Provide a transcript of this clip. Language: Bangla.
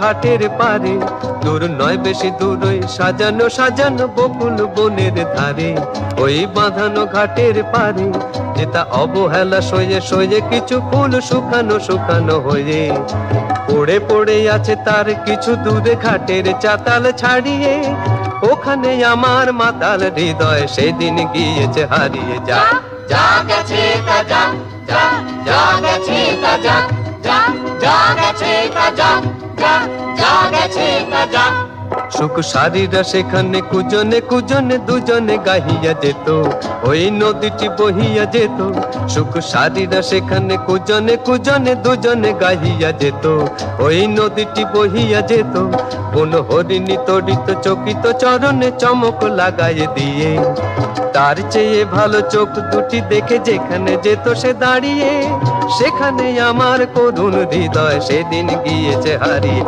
ঘাটের পারে। দূর নয়, বেশি দূর ওই সাজানো সাজানো বকুল বনের ধারে। ওই বাঁধানো ঘাটের পারে যেটা অবহেলা সয়ে সয়ে কিছু ফুল শুকানো শুকানো হয়ে। পড়ে পড়ে আছে তার কিছু দূরে ঘাটের চাতাল ছাড়িয়ে। ওখানে আমার মাতাল হৃদয় সেদিন গিয়েছে, হারিয়ে যা যা গেছে তা যা যা যা গেছে তা যা যা যা গেছে তা যা। সুখ সারিরা সেখানে কুজনে কুজনে দুজনে গাহিয়া যেত। ওই নদীটি বহিয়া যেত। সুখ সারিরা সেখানে কুজনে কুজনে দুজনে গাহিয়া যেত। ওই নদীটি বহিয়া যেত। কোন হরিণী তড়িত চকিত চরণে চমক লাগাই দিয়ে। তার চেয়ে ভালো চোখ দুটি দেখে যেখানে যেত সে দাঁড়িয়ে, সেখানে আমার করুণ হৃদয় সেদিন গিয়েছে হারিয়ে।